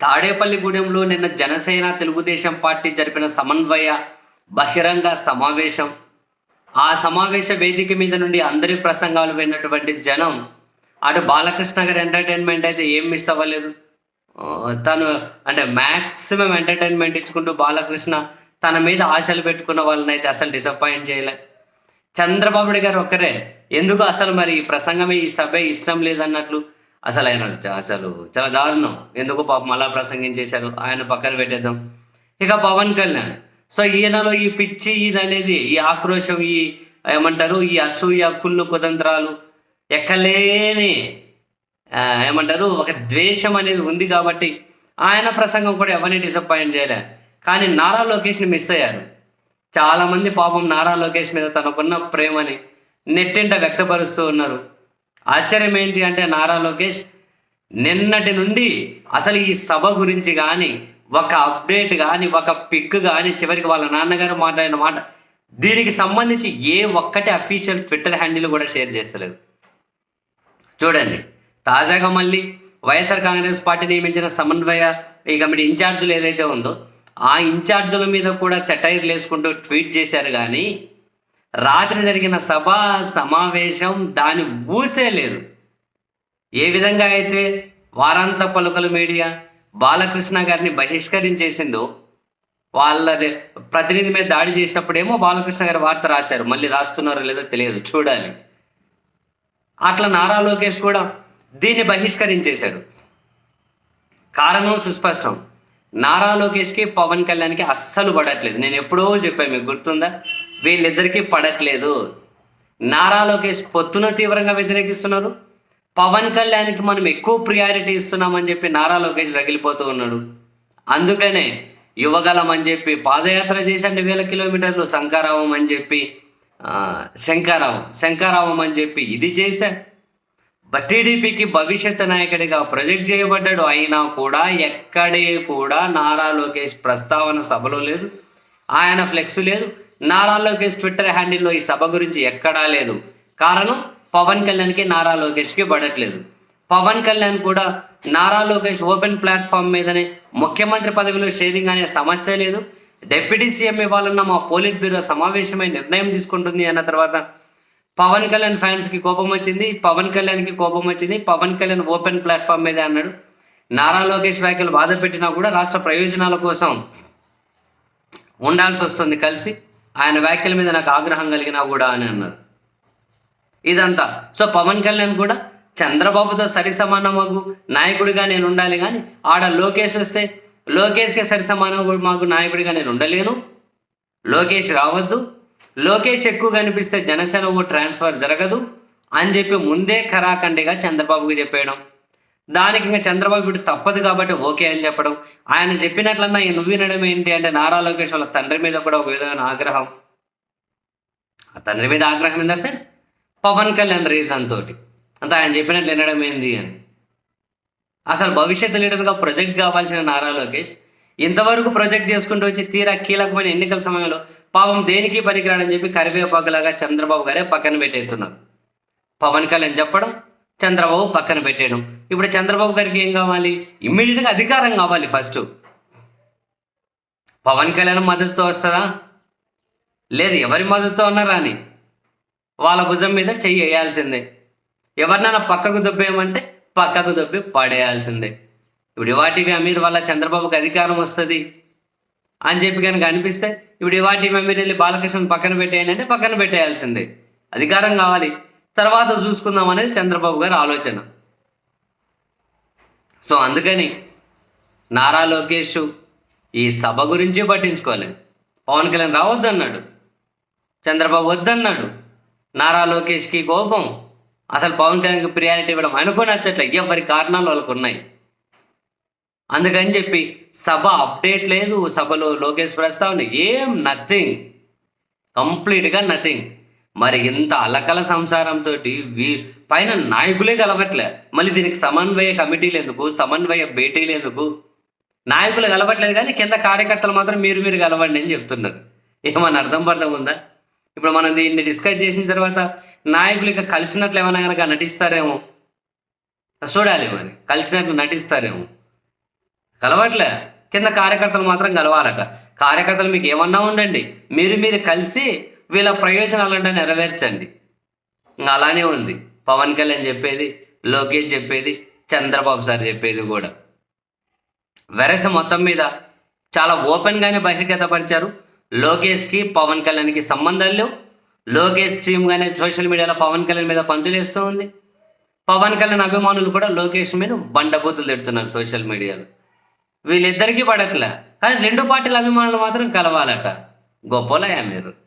తాడేపల్లిగూడెంలో నిన్న జనసేన తెలుగుదేశం పార్టీ జరిపిన సమన్వయ బహిరంగ సమావేశం. ఆ సమావేశ వేదిక మీద నుండి అందరి ప్రసంగాలు విన్నటువంటి జనం అటు బాలకృష్ణ గారి ఎంటర్టైన్మెంట్ అయితే ఏం మిస్ అవ్వలేదు. తను అంటే మ్యాక్సిమం ఎంటర్టైన్మెంట్ ఇచ్చుకుంటూ బాలకృష్ణ తన మీద ఆశలు పెట్టుకున్న వాళ్ళని అయితే అసలు డిసప్పాయింట్ చేయలే. చంద్రబాబు గారు ఒక్కరే ఎందుకు అసలు మరి ఈ ప్రసంగమే ఈ సభ ఇష్టం లేదన్నట్లు అసలు ఆయన అసలు చాలా దారుణం. ఎందుకు పాపం అలా ప్రసంగించేశారు ఆయన పక్కన పెట్టేద్దాం. ఇక పవన్ కళ్యాణ్. సో ఈయనలో ఈ పిచ్చి ఇది అనేది ఈ ఆక్రోశం ఈ ఏమంటారు ఈ అసూయ కుళ్ళు కుతంత్రాలు ఎక్కలేని ఏమంటారు ఒక ద్వేషం అనేది ఉంది కాబట్టి ఆయన ప్రసంగం కూడా ఎవరిని డిసప్పాయింట్ చేయలే. కానీ నారా లోకేష్ని మిస్ అయ్యారు. చాలామంది పాపం నారా లోకేష్ మీద తనకున్న ప్రేమని నెట్టింట వ్యక్తపరుస్తూ ఉన్నారు. ఆశ్చర్యం ఏంటి అంటే నారా లోకేష్ నిన్నటి నుండి అసలు ఈ సభ గురించి కానీ ఒక అప్డేట్ కానీ ఒక పిక్ కానీ చివరికి వాళ్ళ నాన్నగారు మాట్లాడిన మాట దీనికి సంబంధించి ఏ ఒక్కటి అఫీషియల్ ట్విట్టర్ హ్యాండిల్ కూడా షేర్ చేస్తలేదు. చూడండి తాజాగా మళ్ళీ వైఎస్ఆర్ కాంగ్రెస్ పార్టీ నియమించిన సమన్వయ ఈ కమిటీ ఇన్ఛార్జీలు ఏదైతే ఉందో ఆ ఇన్ఛార్జీల మీద కూడా సెటైర్లు వేసుకుంటూ ట్వీట్ చేశారు కానీ రాత్రి జరిగిన సభ సమావేశం దాని ఊసే లేదు. ఏ విధంగా అయితే వారాంత పలుకల మీడియా బాలకృష్ణ గారిని బహిష్కరించేసిందో వాళ్ళ ప్రతినిధి మీద దాడి చేసినప్పుడేమో బాలకృష్ణ గారి వార్త రాశారు. మళ్ళీ రాస్తున్నారో లేదో తెలియదు చూడాలి. అట్లా నారా లోకేష్ కూడా దీన్ని బహిష్కరించేశాడు. కారణం సుస్పష్టం. నారా లోకేష్కి పవన్ కళ్యాణ్కి అస్సలు పడట్లేదు. నేను ఎప్పుడో చెప్పాను మీకు గుర్తుందా? వీళ్ళిద్దరికీ పడట్లేదు. నారా లోకేష్ పొత్తున తీవ్రంగా వ్యతిరేకిస్తున్నారు. పవన్ కళ్యాణ్కి మనం ఎక్కువ ప్రియారిటీ ఇస్తున్నామని చెప్పి నారా లోకేష్ రగిలిపోతూ ఉన్నాడు. అందుకనే యువగలం అని చెప్పి పాదయాత్ర చేసండి వేల కిలోమీటర్లు శంకారావం అని చెప్పి శంకారావం శంకారావం అని చెప్పి ఇది చేశా టీడీపీకి భవిష్యత్ నాయకుడిగా ప్రొజెక్ట్ చేయబడ్డాడు. అయినా కూడా ఎక్కడే కూడా నారా లోకేష్ ప్రస్తావన సభలో లేదు. ఆయన ఫ్లెక్స్ లేదు. నారా లోకేష్ ట్విట్టర్ హ్యాండిల్లో ఈ సభ గురించి ఎక్కడా లేదు. కారణం పవన్ కళ్యాణ్కి నారా లోకేష్కి పడట్లేదు. పవన్ కళ్యాణ్ కూడా నారా లోకేష్ ఓపెన్ ప్లాట్ఫామ్ మీదనే ముఖ్యమంత్రి పదవిలో షేరింగ్ అనే సమస్య లేదు. డిప్యూటీ సీఎం ఇవ్వాలన్న మా పోలిట్ బ్యూరో సమావేశమై నిర్ణయం తీసుకుంటుంది అన్న తర్వాత పవన్ కళ్యాణ్ ఫ్యాన్స్కి కోపం వచ్చింది. పవన్ కళ్యాణ్కి కోపం వచ్చింది. పవన్ కళ్యాణ్ ఓపెన్ ప్లాట్ఫామ్ మీదే అన్నాడు. నారా లోకేష్ వ్యాఖ్యలు బాధ పెట్టినా కూడా రాష్ట్ర ప్రయోజనాల కోసం ఉండాల్సి వస్తుంది కలిసి. ఆయన వ్యాఖ్యల మీద నాకు ఆగ్రహం కలిగినా కూడా అని అన్నారు. ఇదంతా. సో పవన్ కళ్యాణ్ కూడా చంద్రబాబుతో సరి సమానమగు నాయకుడిగా నేను ఉండాలి కానీ ఆడ లోకేష్ వస్తే లోకేష్కి సరి సమానం మాకు నాయకుడిగా నేను ఉండలేను. లోకేష్ రావద్దు. లోకేష్ ఎక్కువ కనిపిస్తే జనసేన ఓ ట్రాన్స్ఫర్ జరగదు అని చెప్పి ముందే ఖరాఖండిగా చంద్రబాబుకి చెప్పేయడం. దానికి ఇంకా చంద్రబాబు ఇప్పుడు తప్పదు కాబట్టి ఓకే అని చెప్పడం. ఆయన చెప్పినట్లన్నా నువ్వు వినడం ఏంటి అంటే నారా లోకేష్ వాళ్ళ తండ్రి మీద కూడా ఒక విధమైన ఆగ్రహం. ఆ తండ్రి మీద ఆగ్రహం in the sense Pavan Kalyan reason తోటి. అంతా ఆయన చెప్పినట్లు వినడం ఏంది అని. అసలు భవిష్యత్తు లీడర్గా ప్రొజెక్ట్ కావాల్సిన నారా లోకేష్ ఇంతవరకు ప్రొజెక్ట్ చేసుకుంటూ వచ్చి తీరా కీలకమైన ఎన్నికల సమయంలో పాపం దేనికి పనికిరాడని చెప్పి కరివేపాకులాగా చంద్రబాబు గారే పక్కన పెట్టేస్తున్నారు. పవన్ కళ్యాణ్ చెప్పడం చంద్రబాబు పక్కన పెట్టేయడం. ఇప్పుడు చంద్రబాబు గారికి ఏం కావాలి? ఇమ్మీడియట్గా అధికారం కావాలి ఫస్ట్ పవన్ కళ్యాణ్ మద్దతుతో వస్తుందా? లేదు ఎవరి మద్దతుతో ఉన్నారా అని వాళ్ళ భుజం మీద చెయ్యి వేయాల్సిందే. ఎవరినైనా పక్కకు దొబ్బేయమంటే పక్కకు దొబ్బి పడేయాల్సిందే. ఇప్పుడు వాటికి అమీర్ వల్ల చంద్రబాబుకి అధికారం వస్తుంది? అని చెప్పి కనుక అనిపిస్తే ఇప్పుడు ఇవాటి అమీర్ వెళ్ళి బాలకృష్ణ పక్కన పెట్టేయండి అంటే పక్కన పెట్టేయాల్సిందే. అధికారం కావాలి. తర్వాత చూసుకుందాం అనేది చంద్రబాబు గారి ఆలోచన. సో అందుకని నారా లోకేష్ ఈ సభ గురించి పట్టించుకోలేదు పవన్ కళ్యాణ్ రావద్దన్నాడు. చంద్రబాబు వద్దన్నాడు. నారా లోకేష్కి కోపం. అసలు పవన్ కళ్యాణ్కి ప్రియారిటీ ఇవ్వడం అనుకోని నచ్చట్లే. ఎవరి కారణాలు వాళ్ళకు ఉన్నాయి. అందుకని చెప్పి సభ అప్డేట్ లేదు సభలో లోకేష్ ప్రస్తావన ఏం నథింగ్. కంప్లీట్గా నథింగ్. మరి ఇంత అలకల సంసారంతో పైన నాయకులే కలవట్లే. మళ్ళీ దీనికి సమన్వయ కమిటీలు ఎందుకు సమన్వయ భేటీలు ఎందుకు? నాయకులు కలవట్లేదు కానీ కింద కార్యకర్తలు మాత్రం మీరు మీరు కలవండి అని చెప్తున్నారు. ఏమన్నా అర్థం పడడం ఉందా? ఇప్పుడు మనం దీన్ని డిస్కస్ చేసిన తర్వాత నాయకులు ఇక కలిసినట్లు ఏమైనా కనుక నటిస్తారేమో? చూడాలి మరి. కలిసినట్లు నటిస్తారేమో? కలవట్లే. కింద కార్యకర్తలు మాత్రం కలవాలట. కార్యకర్తలు మీకు ఏమన్నా ఉండండి. మీరు మీరు కలిసి వీళ్ళ ప్రయోజనాలంటే నెరవేర్చండి. అలానే ఉంది. పవన్ కళ్యాణ్ చెప్పేది లోకేష్ చెప్పేది చంద్రబాబు సార్ చెప్పేది కూడా. వెరస మొత్తం మీద చాలా ఓపెన్గానే బహిర్గతపరిచారు. లోకేష్కి పవన్ కళ్యాణ్కి సంబంధాలు లేవు. లోకేష్ టీమ్గానే సోషల్ మీడియాలో పవన్ కళ్యాణ్ మీద పంచులేస్తూ ఉంది. పవన్ కళ్యాణ్ అభిమానులు కూడా లోకేష్ మీద బండబూతులు తిడుతున్నారు సోషల్ మీడియాలో. వీళ్ళిద్దరికీ పడట్లే. కానీ రెండు పార్టీల అభిమానులు మాత్రం కలవాలట. గొప్పలయా మీరు.